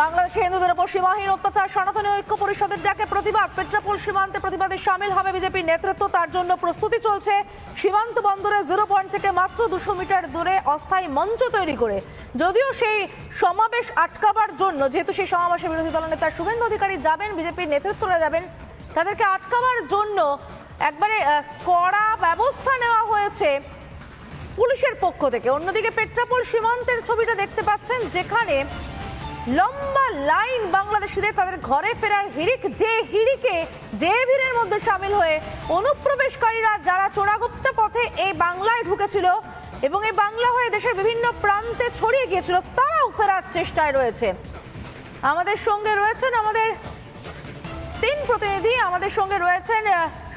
বাংলাদেশে হিন্দুদের উপর সীমাহীন অত্যাচার, সনাতনী ঐক্য পরিষদের ডাকে প্রতিবাদ, পেট্রাপোল সীমান্তে প্রতিবাদে সামিল হবে বিজেপির নেতৃত্ব, তার জন্য প্রস্তুতি চলছে। সীমান্ত বন্দরে জিরো পয়েন্ট থেকে মাত্র দুশো মিটার দূরে অস্থায়ী মঞ্চ তৈরি করে। যদিও সেই সমাবেশ আটকাবার জন্য, যেহেতু সেই সমাবেশে বিরোধী দলনেতা শুভেন্দু অধিকারী যাবেন, বিজেপির নেতৃত্বরা যাবেন, তাদেরকে আটকাবার জন্য একবারে কড়া ব্যবস্থা নেওয়া হয়েছে পুলিশের পক্ষ থেকে। অন্যদিকে পেট্রাপোল সীমান্তের ছবিটা দেখতে পাচ্ছেন, যেখানে লম্বা লাইন বাংলাদেশিদের তাদের ঘরে ফেরার হিড়িক, যে হিড়িকে যে ভিড়ের মধ্যে সামিল হয়ে অনুপ্রবেশকারীরা যারা চোরাগুপ্ত পথে এই বাংলায় ঢুকেছিল এবং এই বাংলা হয়ে দেশের বিভিন্ন প্রান্তে ছড়িয়ে গিয়েছিল, তারাও ফেরার চেষ্টায় রয়েছে। আমাদের সঙ্গে রয়েছেন আমাদের তিন প্রতিনিধি। আমাদের সঙ্গে রয়েছেন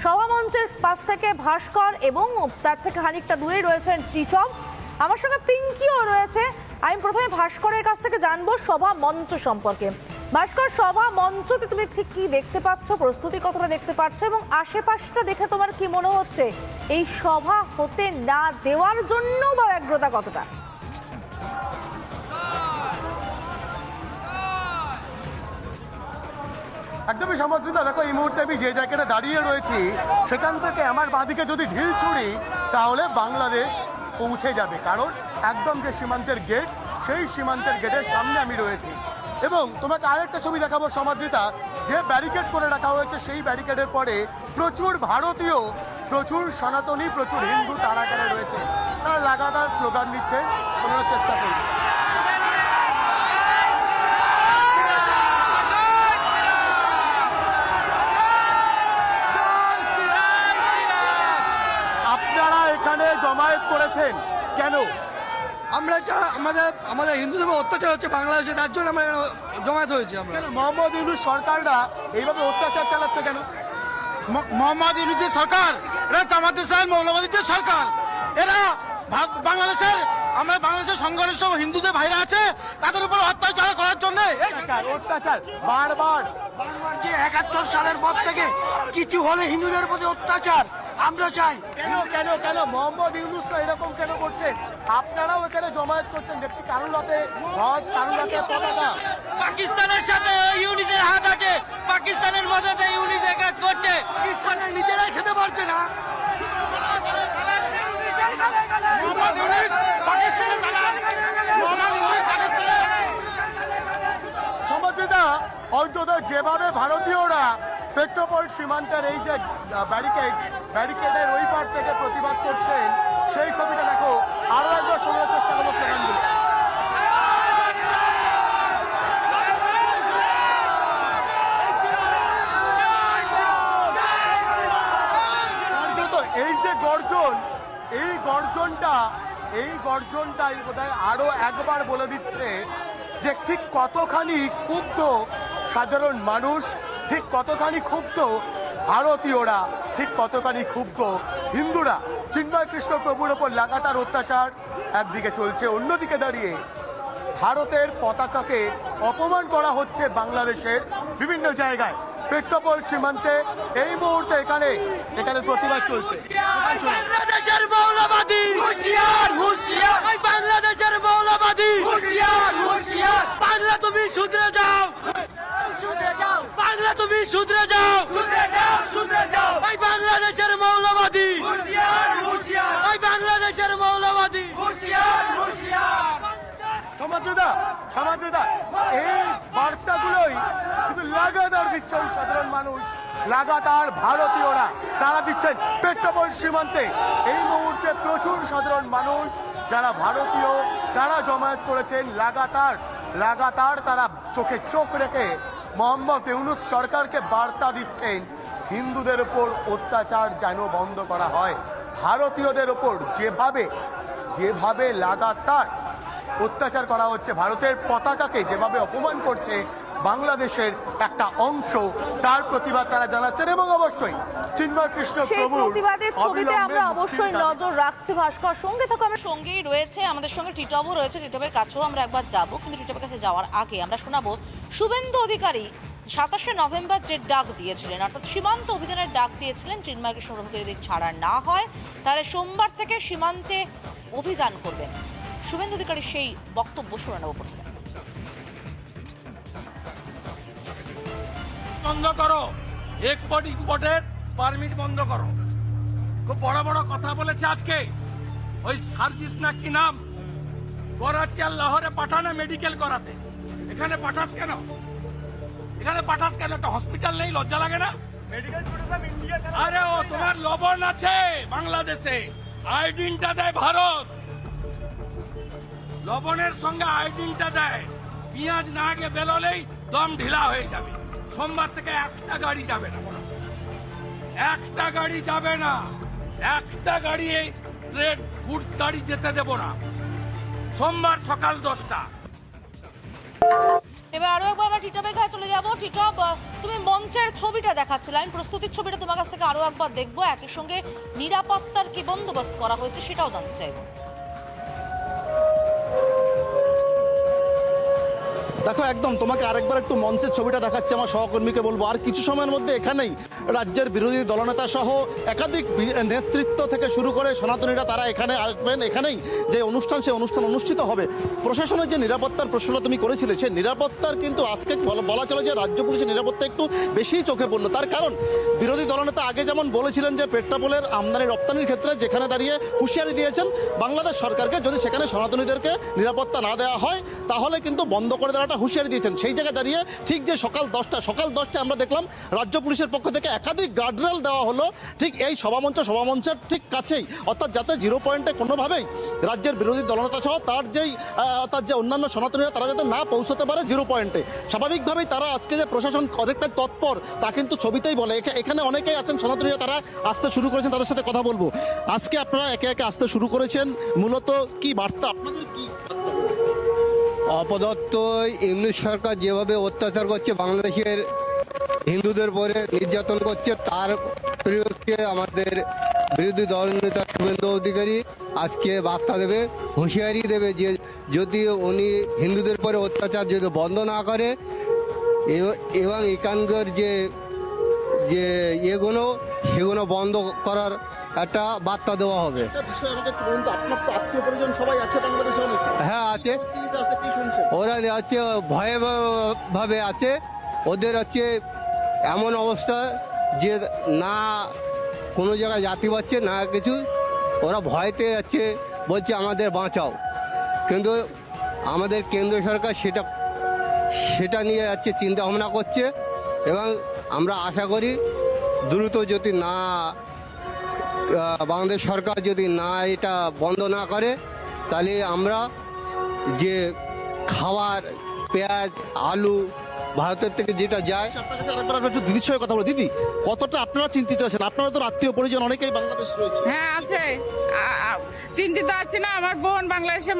সভামঞ্চের পাশ থেকে ভাস্কর এবং তার থেকে খানিকটা দূরে রয়েছেন টিচক আমার সঙ্গে পিঙ্কিও রয়েছে। আমি প্রথমে ভাস্করের কাছ থেকে জানব সভা মঞ্চ সম্পর্কে। ভাস্কর, সভা মঞ্চতে তুমি ঠিক কি দেখতে পাচ্ছ, প্রস্তুতি কতটা দেখতে পাচ্ছ এবং আশেপাশটা দেখে তোমার কি মনে হচ্ছে? এই সভা হতে না দেওয়ার জন্য বা ব্যগ্রতা কতটা? একদমই সমাদৃতা দেখো, এই মুহূর্তে আমি যে জায়গাটা দাঁড়িয়ে রয়েছি, সেখান থেকে আমার বাঁদিকে যদি ঢিল ছুড়ি, তাহলে বাংলাদেশ পৌঁছে যাবে, কারণ একদম যে সীমান্তের গেট সেই সীমান্তের গেটের সামনে আমি রয়েছি। এবং তোমাকে আরেকটা ছবি দেখাবো, সমাদৃতা। যে ব্যারিকেড করে রাখা হয়েছে, সেই ব্যারিকেডের পরে প্রচুর ভারতীয়, প্রচুর সনাতনী, প্রচুর হিন্দু তারা রয়েছে। তারা লাগাতার স্লোগান দিচ্ছে শোনার চেষ্টা করবে আপনারা এখানে করেছেন কেন? আমরা যা আমাদের আমাদের হিন্দুদের উপর অত্যাচার হচ্ছে বাংলাদেশে তার জন্য আমরা জমায়েত হয়েছি আমরা। কেন? মোহাম্মদ ইউনুস সরকাররা এইভাবে অত্যাচার চালাচ্ছে কেন? ম- মোহাম্মদ ইউনুসের সরকার এরা জামাত ইসলাম মৌলবাদীদের সরকার। এরা বাংলাদেশের আমরা বাংলাদেশের সংঘর্ষ হিন্দুদের ভাইরা আছে তাদের উপর অত্যাচার করার জন্য। অত্যাচার অত্যাচার বারবার যে একাত্তর সালের পর থেকে কিছু হলে হিন্দুদের প্রতি অত্যাচার। আমরা চাই। কেন কেন কেন? মোহাম্মদ ইউনুস তো এরকম কেন করছেন? আপনারাও এখানে জমায়েত করছেন। দেখছি কারুলাতে ধ্বজ কারুলাতে পতাকা। পাকিস্তানের সাথে ইউনিসের হাত আছে। পাকিস্তানের মদতে ইউনিসে কাজ করছে। মানে নিজেরাই খেতে পারছে না। অন্তত যেভাবে ভারতীয়রা পেট্রোপল সীমান্তের এই যে ব্যারিকেড ব্যারিকেডের ওই পার থেকে প্রতিবাদ করছেন সেই ছবিটা দেখো, আরও একবার শোনার চেষ্টা করব স্লোগানগুলো এই যে গর্জন, এই গর্জনটা, এই গর্জনটাই বোধহয় আরও একবার বলে দিচ্ছে যে ঠিক কতখানি ক্ষুব্ধ সাধারণ মানুষ, ঠিক কতখানি ক্ষুব্ধ ভারতীয়রা ঠিক কতখানি ক্ষুব্ধ? হিন্দুরা চিন্ময় কৃষ্ণ প্রভুর ওপর লাগাতার অত্যাচার। একদিকে চলছে অন্যদিকে দাঁড়িয়ে। ভারতের পতাকাকে অপমান করা হচ্ছে বাংলাদেশের বিভিন্ন জায়গায়। পেট্রোপল সীমান্তে এই মুহূর্তে এখানে এখানে প্রতিবাদ চলছে। বাংলাদেশের মৌলবাদী! হুশিয়ার হুশিয়ার! ওই বাংলাদেশের মৌলবাদী হুশিয়ার হুশিয়ার বাংলা তুমি শুধরে যাও শুধরে যাও বাংলা তুমি শুধরে যাও শুধরে যাও শুধরে যাও ওই বাংলাদেশের মৌলবাদী হুশিয়ার হুশিয়ার ওই বাংলাদেশের মৌলবাদী হুশিয়ার হুশিয়ার সমাদ্রদা সমাদ্রদা এই বার্তাগুলোই কিন্তু লাগাতার দিচ্ছেন সাধারণ মানুষ, লাগাতার ভারতীয়রা। তারা দিচ্ছেন পেট্রোপল সীমান্তে। এই মুহূর্তে প্রচুর সাধারণ মানুষ, যারা ভারতীয়, তারা জমায়েত করেছেন লাগাতার লাগাতার তারা চোখে চোখ রেখে মোহাম্মদ ইউনুস সরকারকে বার্তা দিচ্ছেন, হিন্দুদের উপর অত্যাচার যেন বন্ধ করা হয়। ভারতীয়দের ওপর যেভাবে যেভাবে লাগাতার অত্যাচার করা হচ্ছে। ভারতের পতাকাকে যেভাবে অপমান করছে বাংলাদেশের একটা অংশ তার প্রতিবাদ তারা জানাচ্ছেন এবং অবশ্যই চিন্ময় কৃষ্ণ প্রতিবাদের ছবিতে আমরা অবশ্যই নজর রাখছি ভাস্কর। সঙ্গে থাকো আমরা সঙ্গেই রয়েছে আমাদের সঙ্গে টিটবও রয়েছে। টিটবের কাছেও আমরা একবার যাব কিন্তু টিটবের কাছে যাওয়ার আগে আমরা শোনাবো শুভেন্দু অধিকারী সাতাশে নভেম্বর যে ডাক দিয়েছিলেন অর্থাৎ সীমান্ত অভিযানের ডাক দিয়েছিলেন চিন্ময় কৃষ্ণ যদি ছাড়া না হয় তাহলে সোমবার থেকে সীমান্তে অভিযান করবেন। শুভেন্দু অধিকারী সেই বক্তব্য শুনে নেব প্রথমে। বন্ধ করো। এক্সপোর্ট ইম্পোর্টের পারমিট বন্ধ করো। খুব বড় বড় কথা বলেছে আজকে। ওই সার্জিস না কি নাম? করাচি আর লাহোরে পাঠানো মেডিকেল করাতে। এখানে পাঠাস কেন? এখানে পাঠাস কেন? একটা হসপিটাল নেই লজ্জা লাগে না? আরে ও তোমার লবণ আছে বাংলাদেশে। আইডিনটা দেয় ভারত। লবণের সঙ্গে আইডিনটা দেয়। পেঁয়াজ না আগে বেরোলেই দম ঢিলা হয়ে যাবে। সোমবার থেকে একটা গাড়ি যাবে না। একটা গাড়ি যাবে না। একটা গাড়ি ট্রেড গুডস গাড়ি যেতে দেব না। সোমবার সকাল দশটা। এবার আরও একবার আমরা টিটপের ঘায়ে চলে যাব। আহ, তুমি মঞ্চের ছবিটা দেখাচ্ছিলে। আমি প্রস্তুতির ছবিটা তোমার কাছ থেকে আরও একবার দেখব। একই সঙ্গে নিরাপত্তার কি বন্দোবস্ত করা হয়েছে সেটাও জানতে চাইব। দেখো, একদম তোমাকে আরেকবার একটু মঞ্চের ছবিটা দেখাচ্ছে, আমার সহকর্মীকে বলব। আর কিছু সময়ের মধ্যে এখানেই রাজ্যের বিরোধী দলনেতা সহ একাধিক নেতৃত্ব থেকে শুরু করে সনাতনীরা তারা এখানে আসবেন। এখানেই যে অনুষ্ঠান, সেই অনুষ্ঠান অনুষ্ঠিত হবে। প্রশাসনের যে নিরাপত্তার প্রশ্নটা তুমি করেছিলে, সেই নিরাপত্তার কিন্তু আজকে বলা- বলা চলে যে রাজ্য পুলিশের নিরাপত্তা একটু বেশিই চোখে পড়ল। তার কারণ, বিরোধী দলনেতা আগে যেমন বলেছিলেন যে পেট্রাপোলের আমদানি রপ্তানির ক্ষেত্রে যেখানে দাঁড়িয়ে হুঁশিয়ারি দিয়েছেন, বাংলাদেশ সরকারকে যদি সেখানে সনাতনীদেরকে নিরাপত্তা না দেওয়া হয়, তাহলে কিন্তু বন্ধ করে দেওয়াটা হুঁশিয়ারি দিয়েছেন। সেই জায়গায় দাঁড়িয়ে ঠিক যে সকাল দশটা সকাল দশটা আমরা দেখলাম রাজ্য পুলিশের পক্ষ থেকে একাধিক গার্ডরেল দেওয়া হলো। ঠিক এই সভামঞ্চ, সভামঞ্চের ঠিক কাছেই। অর্থাৎ যাতে জিরো পয়েন্টে কোনোভাবেই রাজ্যের বিরোধী দলনেতা সহ তার যেই অর্থাৎ যে অন্যান্য সনাতনীরা, তারা যাতে না পৌঁছতে পারে জিরো পয়েন্টে স্বাভাবিকভাবেই তারা আজকে যে প্রশাসন অনেকটা তৎপর, তা কিন্তু ছবিতেই বলে। এখানে অনেকেই আছেন সনাতনীরা, তারা আসতে শুরু করেছেন, তাদের সাথে কথা বলব। আজকে আপনারা একে একে আসতে শুরু করেছেন। মূলত কি বার্তা, আপনাদের কি অপদত্ত ইমনি সরকার যেভাবে অত্যাচার করছে, বাংলাদেশের হিন্দুদের পরে নির্যাতন করছে, তার পরিবর্তে আমাদের বিরোধী দল নেতা শুভেন্দু অধিকারী আজকে বার্তা দেবে, হুঁশিয়ারি দেবে যে যদি উনি হিন্দুদের পরে অত্যাচার যদি বন্ধ না করে এবং এখানকার যে যে এগুলো সেগুলো বন্ধ করার একটা বার্তা দেওয়া হবে। হ্যাঁ আছে। ওরা হচ্ছে ভয়ে ভাবে আছে। ওদের হচ্ছে এমন অবস্থা যে না কোনো জায়গায় জাতি পাচ্ছে না কিছু। ওরা ভয়তে যাচ্ছে বলছে আমাদের বাঁচাও। কিন্তু আমাদের কেন্দ্র সরকার সেটা সেটা নিয়ে যাচ্ছে চিন্তা ভাবনা করছে এবং আমরা আশা করি দ্রুত যদি না বাংলাদেশ সরকার যদি না এটা বন্ধ না করে তাহলে আমরা যে খাবার পেঁয়াজ আলু ভারতের থেকে যেটা যায় আপনার কাছে একটু দিদির সঙ্গে কথা বলি। দিদি কতটা আপনারা চিন্তিত আছেন? আপনারা তো আত্মীয় পরিজন অনেকেই বাংলাদেশ রয়েছে। হ্যাঁ আছে। চিন্তিত আছি না আমার বোন বাংলাদেশে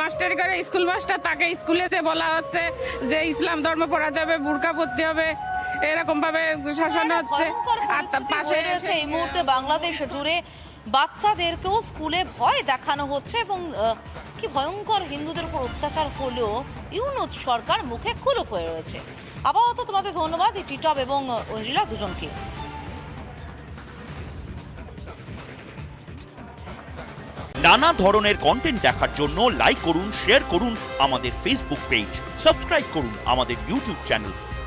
মাস্টারি করে স্কুল মাস্টার তাকে স্কুলেতে বলা হচ্ছে যে ইসলাম ধর্ম পড়াতে হবে বুরকা পড়তে হবে। এরকম ভাবে শাসন হচ্ছে। আর তার পাশে রয়েছে এই মুহূর্তে বাংলাদেশ জুড়ে। বাচ্চাদেরকেও স্কুলে ভয় দেখানো হচ্ছে এবং কি ভয়ঙ্কর হিন্দুদের উপর অত্যাচার হলেও ইউনুস সরকার মুখে কুলুপ হয়ে রয়েছে। আপাতত তোমাদের ধন্যবাদ এই টিটপ এবং ঐরিলা দুজনকে। নানা ধরনের কন্টেন্ট দেখার জন্য লাইক করুন শেয়ার করুন আমাদের ফেসবুক পেজ সাবস্ক্রাইব করুন আমাদের ইউটিউব চ্যানেল